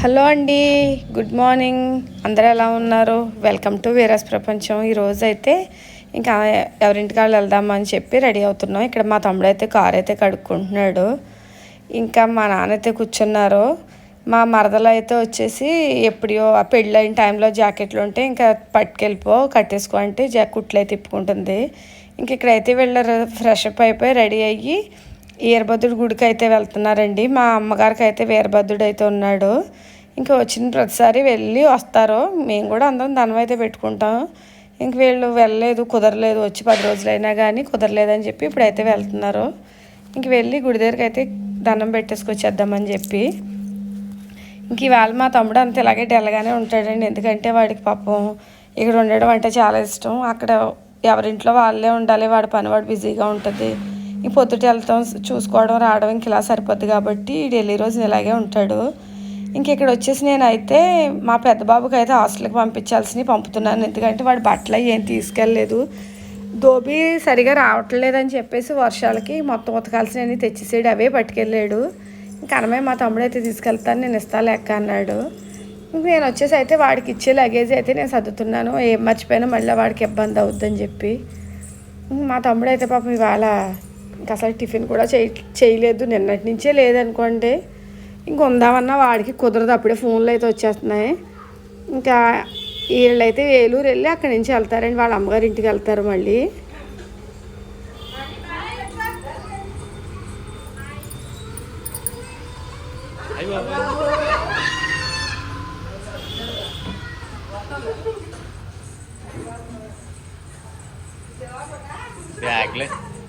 Hello అండి good morning. అందరూ ఎలా ఉన్నారు? వెల్కమ్ టు వీరస్ ప్రపంచం. ఈరోజు అయితే ఇంకా ఎవరింటికి వాళ్ళు వెళ్దామని చెప్పి రెడీ అవుతున్నాం. ఇక్కడ మా తమ్ముడు అయితే కార్ అయితే కడుక్కుంటున్నాడు. ఇంకా మా నాన్న అయితే కూర్చున్నారు. మా మరదలు అయితే వచ్చేసి ఎప్పుడో ఆ పెళ్ళైన టైంలో జాకెట్లు ఉంటే ఇంకా పట్టుకెళ్ళిపో కట్టేసుకో అంటే జా కుట్లు అయితే తిప్పుకుంటుంది. ఇంక ఇక్కడైతే వెళ్ళారు ఫ్రెష్ అప్ అయిపోయి రెడీ అయ్యి వీరభద్రుడు గుడికి అయితే వెళ్తున్నారండి. మా అమ్మగారికి అయితే వీరభద్రుడు అయితే ఉన్నాడు. ఇంకా వచ్చిన ప్రతిసారి వెళ్ళి వస్తారు. మేము కూడా అందరం దండం అయితే పెట్టుకుంటాం. ఇంక వీళ్ళు వెళ్ళలేదు కుదరలేదు. వచ్చి పది రోజులైనా కానీ కుదరలేదని చెప్పి ఇప్పుడైతే వెళ్తున్నారు. ఇంక వెళ్ళి గుడి దగ్గరికి అయితే దండం పెట్టేసుకొచ్చేద్దామని చెప్పి. ఇంక ఇవాళ మా తమ్ముడు అంత ఇలాగే డెల్లగానే ఉంటాడండి. ఎందుకంటే వాడికి పాపం ఇక్కడ ఉండడం అంటే చాలా ఇష్టం. అక్కడ ఎవరింట్లో వాళ్ళే ఉండాలి. వాడి పని వాడు బిజీగా ఉంటుంది. ఈ పొద్దుట వెళ్తాం చూసుకోవడం రావడం ఇంక ఇలా సరిపోద్ది కాబట్టి డైలీ రోజు ఇలాగే ఉంటాడు. ఇంక ఇక్కడ వచ్చేసి నేనైతే మా పెద్ద బాబుకి అయితే హాస్టల్కి పంపించాల్సినవి పంపుతున్నాను. ఎందుకంటే వాడు బట్టలు అవి ఏం తీసుకెళ్ళలేదు. దోబీ సరిగా రావట్లేదని చెప్పేసి వర్షాలకి మొత్తం ఉతకాల్సినవి తెచ్చేసాడు అవే పట్టుకెళ్ళాడు. ఇంక అనమే మా తమ్ముడు అయితే తీసుకెళ్తాను నేను ఇస్తా లెక్క అన్నాడు. ఇంక నేను వచ్చేసి అయితే వాడికి ఇచ్చే లగేజ్ అయితే నేను సర్దుతున్నాను. ఏం మర్చిపోయినా మళ్ళీ వాడికి ఇబ్బంది అవుద్దని చెప్పి. మా తమ్ముడు అయితే పాపం ఇవాళ ఇంకా అసలు టిఫిన్ కూడా చేయ చేయలేదు నిన్నటి నుంచే లేదనుకోండి. ఇంక ఉందామన్నా వాడికి కుదరదు అప్పుడే ఫోన్లు అయితే వచ్చేస్తున్నాయి. ఇంకా వీళ్ళైతే ఏలూరు వెళ్ళి అక్కడి నుంచి వెళ్తారండి వాళ్ళ అమ్మగారి ఇంటికి వెళ్తారు మళ్ళీ. బ్యాగ్లే.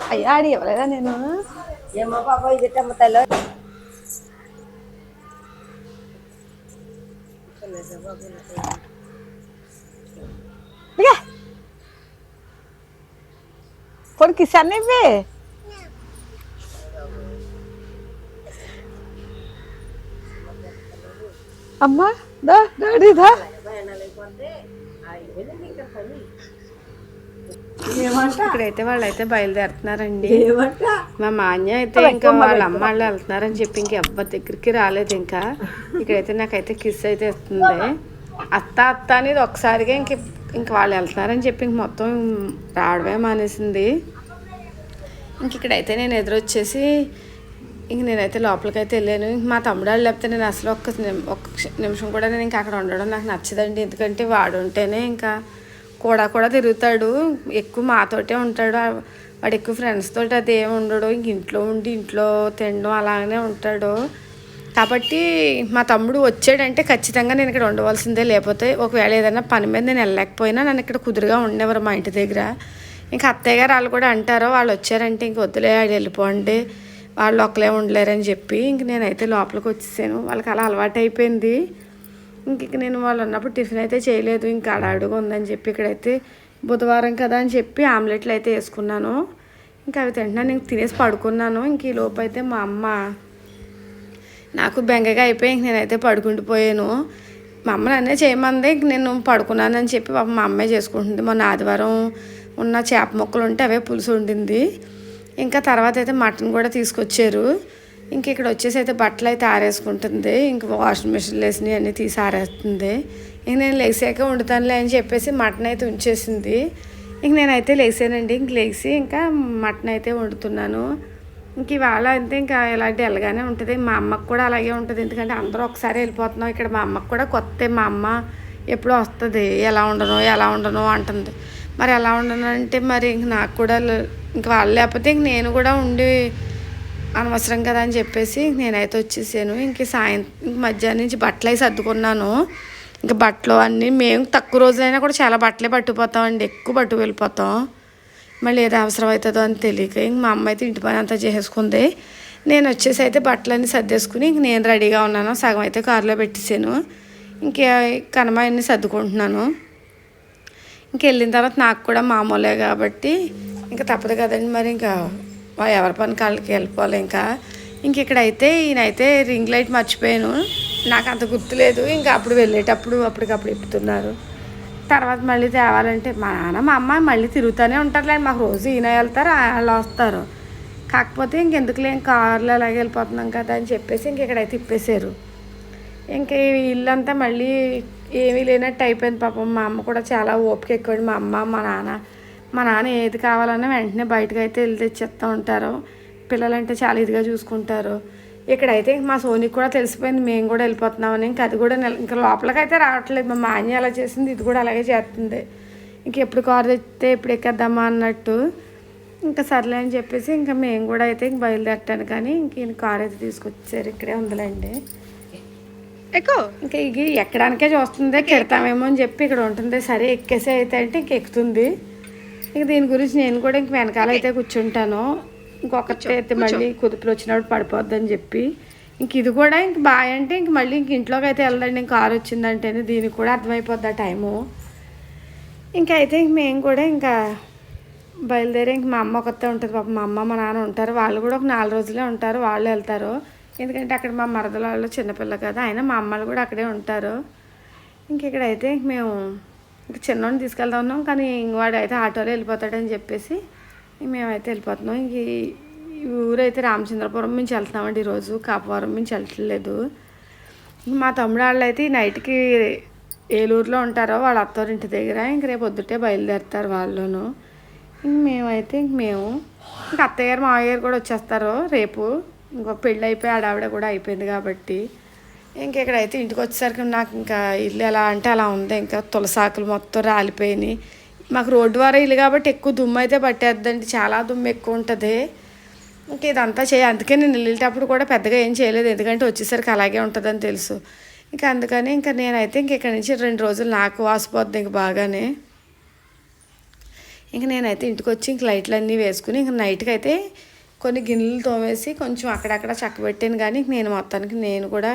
అయ్యా ఆడి ఇవ్వలేదా నేను ఏమో పాప ఇది టమాటాలో ఇక కొడుకు ఇస్తాను ఇవి అమ్మా దా డాడీ దా. ఇక్కడైతే వాళ్ళు అయితే బయలుదేరుతున్నారండి మా మాన్య అయితే ఇంకా వాళ్ళ అమ్మ వాళ్ళు వెళ్తున్నారని చెప్పి ఇంక ఎవ్వరి దగ్గరికి రాలేదు ఇంకా. ఇక్కడైతే నాకైతే కిస్ అయితే ఇస్తుంది అత్త అత్త అనేది ఒకసారిగా ఇంక ఇంక వాళ్ళు వెళ్తున్నారని చెప్పి ఇంక మొత్తం రావడమే మానేసింది. ఇంక ఇక్కడైతే నేను ఎదురొచ్చేసి ఇంక నేనైతే లోపలికైతే వెళ్ళాను. ఇంక మా తమ్ముడు వాళ్ళు లేకపోతే నేను అసలు ఒక్క ఒక్క నిమిషం కూడా నేను ఇంకా అక్కడ ఉండడం నాకు నచ్చదండి. ఎందుకంటే వాడు ఉంటేనే ఇంకా కూడా కూడా తిరుగుతాడు. ఎక్కువ మాతోటే ఉంటాడు. వాడు ఎక్కువ ఫ్రెండ్స్ తోటి అది ఏమి ఉండడు. ఇంక ఇంట్లో ఉండి ఇంట్లో తినడం అలాగనే ఉంటాడు. కాబట్టి మా తమ్ముడు వచ్చాడంటే ఖచ్చితంగా నేను ఇక్కడ ఉండవలసిందే. లేకపోతే ఒకవేళ ఏదైనా పని మీద నేను వెళ్ళలేకపోయినా నన్ను ఇక్కడ కుదురుగా ఉండేవారు మా ఇంటి దగ్గర. ఇంకా అత్తయ్య గారు వాళ్ళు కూడా అంటారు. వాళ్ళు వచ్చారంటే ఇంక వద్దులే ఆడు వెళ్ళిపోండి. వాళ్ళు ఒక్కలే ఉండలేరని చెప్పి ఇంక నేనైతే లోపలికి వచ్చేసాను. వాళ్ళకి అలా అలవాటు అయిపోయింది ఇంక ఇక నేను వాళ్ళు ఉన్నప్పుడు టిఫిన్ అయితే చేయలేదు. ఇంకా అడాడుగా ఉందని చెప్పి ఇక్కడైతే బుధవారం కదా అని చెప్పి ఆమ్లెట్లు అయితే వేసుకున్నాను. ఇంకా అవి తింటున్నాను. ఇంక తినేసి పడుకున్నాను. ఇంక ఈ లోపు అయితే మా అమ్మ నాకు బెంగగా అయిపోయి ఇంక నేనైతే పడుకుండిపోయాను మా అమ్మ నన్నే చేయమంది. ఇంక నేను పడుకున్నానని చెప్పి పాప మా అమ్మే చేసుకుంటుంది. మొన్న ఆదివారం ఉన్న చేప ముక్కలు ఉంటే అవే పులుసు ఉండింది ఇంకా తర్వాత అయితే మటన్ కూడా తీసుకొచ్చారు. ఇంక ఇక్కడ వచ్చేసి అయితే బట్టలు అయితే ఆరేసుకుంటుంది. ఇంక వాషింగ్ మిషన్లో వేసినవి అన్నీ తీసి ఆరేస్తుంది. ఇంక నేను లేసాక వండుతానులే అని చెప్పేసి మటన్ అయితే ఉంచేసింది. ఇంక నేనైతే లేసానండి ఇంక లేచి ఇంకా మటన్ అయితే వండుతున్నాను. ఇంక ఇవాళ అంతే ఇంకా ఇలాంటి ఎలాగానే ఉంటుంది. మా అమ్మకు కూడా అలాగే ఉంటుంది. ఎందుకంటే అందరూ ఒకసారి వెళ్ళిపోతున్నాం. ఇక్కడ మా అమ్మకు కూడా కొత్త మా అమ్మ ఎప్పుడో వస్తుంది. ఎలా ఉండను ఎలా ఉండను అంటుంది. మరి ఎలా ఉండను అంటే మరి ఇంక నాకు కూడా ఇంక వాళ్ళు లేకపోతే ఇంక నేను కూడా ఉండి అనవసరం కదా అని చెప్పేసి నేనైతే వచ్చేసాను. ఇంక సాయంత్రం ఇంక మధ్యాహ్నం నుంచి బట్టలు అవి సర్దుకున్నాను. ఇంకా బట్టలు అన్నీ మేము తక్కువ రోజులైనా కూడా చాలా బట్టలే పట్టుకుపోతామండి. ఎక్కువ పట్టుకు వెళ్ళిపోతాం. మళ్ళీ ఏదో అవసరం అవుతుందో అని తెలియక ఇంక మా అమ్మ అయితే ఇంటి పని అంతా చేసుకుంది నేను వచ్చేసి అయితే బట్టలన్నీ సర్దేసుకుని ఇంక నేను రెడీగా ఉన్నాను. సగం అయితే కారులో పెట్టేసాను. ఇంక కనమాయన్ని సర్దుకుంటున్నాను. ఇంక వెళ్ళిన తర్వాత నాకు కూడా మామూలే కాబట్టి ఇంకా తప్పదు కదండి మరి ఇంకా ఎవరి పని కాళ్ళకి వెళ్ళిపోవాలి ఇంకా. ఇంక ఇక్కడైతే ఈయనైతే రింగ్ లైట్ మర్చిపోయాను. నాకు అంత గుర్తులేదు ఇంకా అప్పుడు వెళ్ళేటప్పుడు అప్పటికప్పుడు ఇప్పుతున్నారు. తర్వాత మళ్ళీ తేవాలంటే మా నాన్న మా అమ్మ మళ్ళీ తిరుగుతూనే ఉంటారులే మాకు రోజు ఈయన వెళ్తారు వాళ్ళు వస్తారు. కాకపోతే ఇంకెందుకులే ఇంక అలాగే వెళ్ళిపోతున్నాం కదా అని చెప్పేసి ఇంక ఇక్కడైతే తిప్పేశారు ఇంకా ఈ ఇల్లంతా మళ్ళీ ఏమీ లేనట్టు అయిపోయింది పాపం. మా అమ్మ కూడా చాలా ఓపిక ఎక్కువండి మా అమ్మ మా నాన్న మా నాన్న ఏది కావాలన్నా వెంటనే బయటకు అయితే వెళ్ళి తెచ్చేస్తూ ఉంటారు. పిల్లలంటే చాలా ఇదిగా చూసుకుంటారు. ఇక్కడైతే ఇంక మా సోనికి కూడా తెలిసిపోయింది మేము కూడా వెళ్ళిపోతున్నామని ఇంకా అది కూడా ఇంకా లోపలికైతే రావట్లేదు. మా మాన్య అలా చేసింది ఇది కూడా అలాగే చేస్తుంది. ఇంక ఎప్పుడు కారు తెస్తే ఎప్పుడు ఎక్కేద్దామా అన్నట్టు. ఇంకా సర్లే అని చెప్పేసి ఇంకా మేము కూడా అయితే ఇంక బయలుదేరటాను కానీ ఇంక ఈయన కారు అయితే తీసుకొచ్చారు ఇక్కడే ఉందిలేండి. ఎక్కువ ఇంకా ఇది ఎక్కడానికే చూస్తుంది కెడతామేమో అని చెప్పి ఇక్కడ ఉంటుంది. సరే ఎక్కేసే అయితే అంటే ఇంక ఎక్కుతుంది. ఇంక దీని గురించి నేను కూడా ఇంక వెనకాల అయితే కూర్చుంటాను. ఇంకొకటి అయితే మళ్ళీ కుదుపులు వచ్చినప్పుడు పడిపోద్ది అని చెప్పి. ఇంక ఇది కూడా ఇంక బాయ్ అంటే ఇంక మళ్ళీ ఇంక ఇంట్లోకి అయితే వెళ్ళదండి. ఇంక కారు వచ్చిందంటేనే దీనికి కూడా అర్థమైపోద్ది ఆ టైము. ఇంకా అయితే ఇంక మేము కూడా ఇంకా బయలుదేరి ఇంక మా అమ్మ ఒకతే ఉంటుంది పాపం. మా అమ్మ మా నాన్న ఉంటారు. వాళ్ళు కూడా ఒక నాలుగు రోజులే ఉంటారు. వాళ్ళు వెళ్తారు. ఎందుకంటే అక్కడ మా మరదల వాళ్ళు చిన్నపిల్ల కదా. అయినా మా అమ్మలు కూడా అక్కడే ఉంటారు. ఇంక ఇక్కడైతే ఇంక మేము ఇంకా చిన్నోడిని తీసుకెళ్తా ఉన్నాం కానీ ఇంక వాడు అయితే ఆటోలో వెళ్ళిపోతాడని చెప్పేసి మేమైతే వెళ్ళిపోతున్నాం. ఇంక ఈ- ఊరైతే రామచంద్రపురం నుంచి వెళ్తున్నామండి ఈరోజు. కాపవరం నుంచి వెళ్ళట్లేదు. మా తమ్ముడు వాళ్ళు అయితే ఈ నైట్కి ఏలూరులో ఉంటారో వాళ్ళ అత్తవారింటి దగ్గర ఇంక రేపు పొద్దుటే బయలుదేరుతారు వాళ్ళును. ఇంక మేమైతే ఇంక మేము ఇంక అత్తయ్య గారు మావయ్య గారు కూడా వచ్చేస్తారు రేపు. ఇంకో పెళ్ళి అయిపోయి ఆడావిడ కూడా అయిపోయింది కాబట్టి. ఇంకెక్కడైతే ఇంటికి వచ్చేసరికి నాకు ఇంకా ఇల్లు ఎలా అంటే అలా ఉంది. ఇంకా తులసాకులు మొత్తం రాలిపోయినాయి. మాకు రోడ్డు ద్వారా ఇల్లు కాబట్టి ఎక్కువ దుమ్ము అయితే పట్టేద్దండి. చాలా దుమ్ము ఎక్కువ ఉంటుంది. ఇంక ఇదంతా చేయ అందుకే నేను వెళ్ళేటప్పుడు కూడా పెద్దగా ఏం చేయలేదు. ఎందుకంటే వచ్చేసరికి అలాగే ఉంటుందని తెలుసు. ఇంకా అందుకని ఇంకా నేనైతే ఇంక ఇక్కడి నుంచి రెండు రోజులు నాకు వాసిపోద్ది ఇంక బాగానే. ఇంక నేనైతే ఇంటికి వచ్చి ఇంక లైట్లు అన్నీ వేసుకుని ఇంక నైట్కి అయితే కొన్ని గిన్నెలు తోమేసి కొంచెం అక్కడక్కడ చక్కబెట్టాను. కానీ ఇంక నేను మొత్తానికి నేను కూడా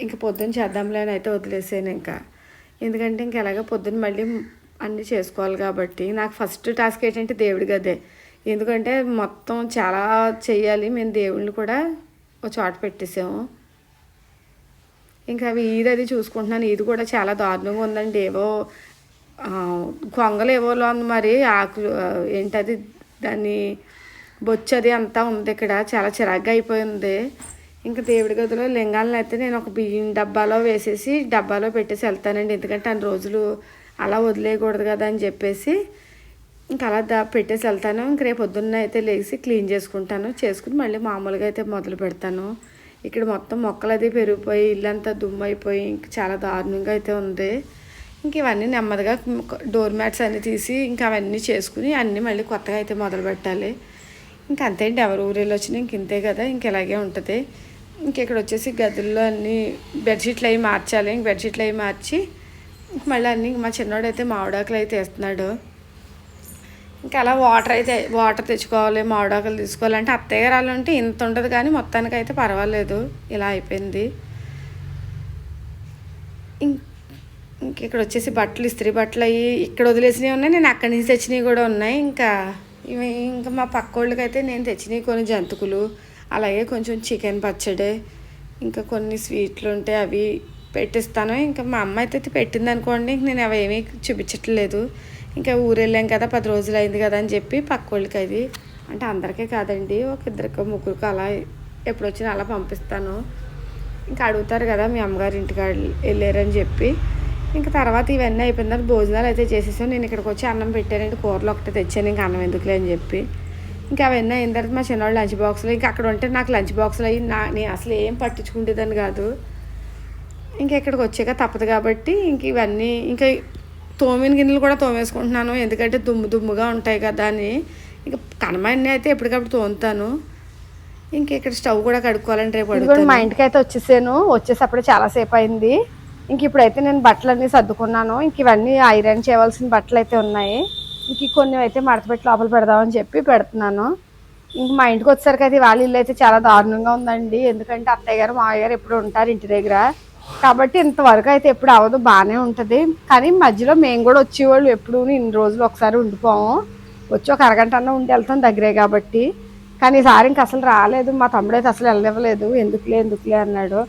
ఇంక పొద్దున్న చేద్దాంలే అని అయితే వదిలేసాను ఇంకా. ఎందుకంటే ఇంక ఎలాగో పొద్దున్న మళ్ళీ అన్నీ చేసుకోవాలి కాబట్టి నాకు ఫస్ట్ టాస్క్ ఏంటంటే దేవుడి గదే ఎందుకంటే మొత్తం చాలా చేయాలి మేము దేవుళ్ళు కూడా ఒక చోట పెట్టేసాము. ఇంకా అవి ఈది అది చూసుకుంటున్నాను. ఇది కూడా చాలా దారుణంగా ఉందండి. ఏవో కొంగలు ఏవోలో ఉంది మరి ఆకులు ఏంటది దాన్ని బొచ్చది అంతా ఉంది ఇక్కడ. చాలా చిరాగ్గా అయిపోయింది ఇంకా దేవుడి గదిలో లింగాలను అయితే నేను ఒక బియ్యం డబ్బాలో వేసేసి డబ్బాలో పెట్టేసి వెళ్తానండి. ఎందుకంటే అన్ని రోజులు అలా వదిలేయకూడదు కదా అని చెప్పేసి ఇంకా అలా దా పెట్టేసి వెళ్తాను. ఇంక రేపు పొద్దున్న అయితే లేచి క్లీన్ చేసుకుంటాను. చేసుకుని మళ్ళీ మామూలుగా అయితే మొదలు పెడతాను. ఇక్కడ మొత్తం మొక్కలు అది పెరిగిపోయి ఇల్లంతా దుమ్ము అయిపోయి ఇంక చాలా దారుణంగా అయితే ఉంది. ఇంక ఇవన్నీ నెమ్మదిగా డోర్ మ్యాట్స్ అన్నీ తీసి ఇంకా అవన్నీ చేసుకుని అన్నీ మళ్ళీ కొత్తగా అయితే మొదలు పెట్టాలి. ఇంకా అంతే అండి ఎవరు ఊరేళ్ళు వచ్చినా ఇంక ఇంతే కదా. ఇంక ఇలాగే ఉంటుంది. ఇంక ఇక్కడ వచ్చేసి గదుల్లో అన్నీ బెడ్షీట్లు అవి మార్చాలి. ఇంక బెడ్షీట్లు అవి మార్చి మళ్ళీ అన్ని మా చిన్నోడు అయితే మామిడాకులు అయితే వేస్తున్నాడు. ఇంకా అలా వాటర్ అయితే వాటర్ తెచ్చుకోవాలి మామిడాకులు తీసుకోవాలంటే అత్తయ్య గారు ఉంటే ఇంత ఉండదు కానీ మొత్తానికి అయితే పర్వాలేదు. ఇలా అయిపోయింది. ఇంక ఇక్కడ వచ్చేసి బట్టలు ఇస్త్రీ బట్టలు అవి ఇక్కడ వదిలేసినవి ఉన్నాయి. నేను అక్కడి నుంచి తెచ్చినవి కూడా ఉన్నాయి. ఇంకా ఇవి ఇంకా మా పక్క వాళ్ళకైతే నేను తెచ్చినవి కొన్ని జంతుకులు. అలాగే కొంచెం చికెన్ పచ్చడి ఇంకా కొన్ని స్వీట్లు ఉంటే అవి పెట్టిస్తాను. ఇంకా మా అమ్మ అయితే పెట్టింది అనుకోండి ఇంక నేను అవి ఏమీ చూపించట్లేదు. ఇంకా ఊరు వెళ్ళాం కదా పది రోజులు అయింది కదా అని చెప్పి పక్క వాళ్ళకి అది. అంటే అందరికీ కాదండి ఒక ఇద్దరికి ముగ్గురికి అలా ఎప్పుడు వచ్చినా అలా పంపిస్తాను. ఇంకా అడుగుతారు కదా మీ అమ్మగారి ఇంటికి వెళ్ళారని చెప్పి. ఇంకా తర్వాత ఇవన్నీ అయిపోయిన తర్వాత భోజనాలు అయితే చేసేసాను నేను ఇక్కడికి వచ్చి అన్నం పెట్టానండి కూరలు ఒకటే తెచ్చాను ఇంకా అన్నం ఎందుకులే అని చెప్పి. ఇంకా అవన్నీ అయిన తర్వాత మా చిన్నవాళ్ళు లంచ్ బాక్స్లో ఇంకా అక్కడ ఉంటే నాకు లంచ్ బాక్స్లో అయ్యి నా నేను అసలు ఏం పట్టించుకుంటేదని కాదు. ఇంకా ఇక్కడికి వచ్చాక తప్పదు కాబట్టి ఇంక ఇవన్నీ ఇంకా తోమిన గిన్నెలు కూడా తోమేసుకుంటున్నాను. ఎందుకంటే దుమ్ము దుమ్ముగా ఉంటాయి కదా అని. ఇంకా కనమన్నీ అయితే ఎప్పటికప్పుడు తోముతాను. ఇంక ఇక్కడ స్టవ్ కూడా కడుక్కోవాలని రేపు మా ఇంటికి అయితే వచ్చేసాను. వచ్చేసప్పుడు చాలాసేపు అయింది. ఇంక ఇప్పుడైతే నేను బట్టలు అన్నీ సర్దుకున్నాను. ఇంక ఇవన్నీ ఐరన్ చేయవలసిన బట్టలు అయితే ఉన్నాయి. ఇంక కొన్ని అయితే మడతపెట్టి లోపల పెడదామని చెప్పి పెడుతున్నాను. ఇంక మా ఇంటికి వచ్చేసరికి అయితే వాళ్ళ ఇల్లు అయితే చాలా దారుణంగా ఉందండి. ఎందుకంటే అత్తయ్య గారు మావయ్య గారు ఎప్పుడు ఉంటారు ఇంటి దగ్గర. కాబట్టి ఇంతవరకు అయితే ఎప్పుడు అవ్వదు బాగానే ఉంటుంది. కానీ మధ్యలో మేము కూడా వచ్చేవాళ్ళు ఎప్పుడు ఇన్ని రోజులు ఒకసారి ఉండిపోము. వచ్చి ఒక అరగంట అన్న ఉండి వెళ్తాం దగ్గరే కాబట్టి. కానీ ఈసారి ఇంక అసలు రాలేదు. మా తమ్ముడు అయితే అసలు వెళ్ళనివ్వలేదు. ఎందుకులే ఎందుకులే అన్నాడు.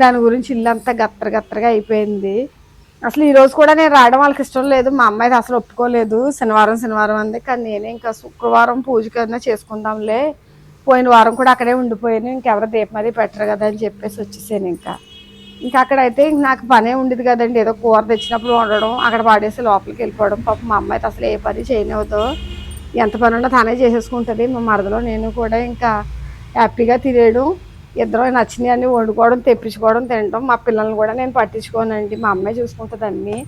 దాని గురించి ఇల్లు అంతా గత్తర గత్తరగా అయిపోయింది. అసలు ఈ రోజు కూడా నేను రావడం వాళ్ళకి ఇష్టం లేదు. మా అమ్మాయి అసలు ఒప్పుకోలేదు. శనివారం శనివారం అంది. కానీ నేనే ఇంకా శుక్రవారం పూజకైనా చేసుకుందాంలే. పోయిన వారం కూడా అక్కడే ఉండిపోయాను. ఇంకెవరు దీపమది అది పెట్టరు కదా అని చెప్పేసి వచ్చేసాను ఇంకా. ఇంకా అక్కడైతే ఇంక నాకు పనే ఉండేది కదండి. ఏదో కూర తెచ్చినప్పుడు వండడం అక్కడ పాడేసి లోపలికి వెళ్ళిపోవడం. పాపం మా అమ్మాయి అసలు ఏ పని చేయనివ్వదు. ఎంత పని ఉన్నా తానే చేసేసుకుంటుంది. మా మరదలో నేను కూడా ఇంకా హ్యాపీగా తినేయడం ఇద్దరం నచ్చినవి అన్నీ వండుకోవడం తెప్పించుకోవడం తినడం మా పిల్లల్ని కూడా నేను పట్టించుకోనండి. మా అమ్మాయి చూసుకుంటుంది అన్నీ.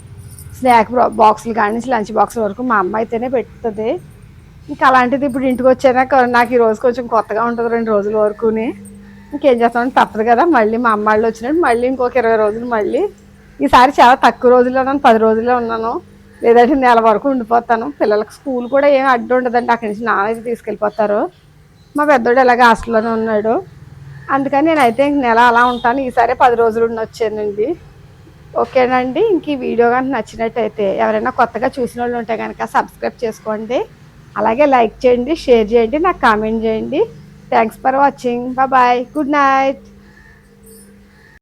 స్నాక్ బాక్సులు కానీ నుంచి లంచ్ బాక్స్ వరకు మా అమ్మ అయితేనే పెడుతుంది. ఇంకా అలాంటిది ఇప్పుడు ఇంటికి వచ్చాక నాకు ఈ రోజు కొంచెం కొత్తగా ఉంటుంది రెండు రోజుల వరకుని. ఇంకేం చేస్తామంటే తప్పదు కదా మళ్ళీ మా అమ్మ వాళ్ళు వచ్చినట్టు మళ్ళీ ఇంకొక ఇరవై రోజులు మళ్ళీ. ఈసారి చాలా తక్కువ రోజుల్లో ఉన్నాను పది రోజుల్లో ఉన్నాను. లేదంటే నెల వరకు ఉండిపోతాను. పిల్లలకు స్కూల్ కూడా ఏం అడ్డు ఉండదండి. అక్కడి నుంచి నాన్న అయితే తీసుకెళ్ళిపోతారు. మా పెద్దోడు ఎలాగ హాస్టల్లోనే ఉన్నాడు. అందుకని నేనైతే ఇంక నెల అలా ఉంటాను. ఈసారి పది రోజులు వచ్చానండి. ఓకేనండి? ఇంక ఈ వీడియో కనుక నచ్చినట్టయితే ఎవరైనా కొత్తగా చూసిన వాళ్ళు ఉంటే కనుక సబ్స్క్రైబ్ చేసుకోండి. అలాగే లైక్ చేయండి షేర్ చేయండి నాకు కామెంట్ చేయండి. Thanks for watching bye good night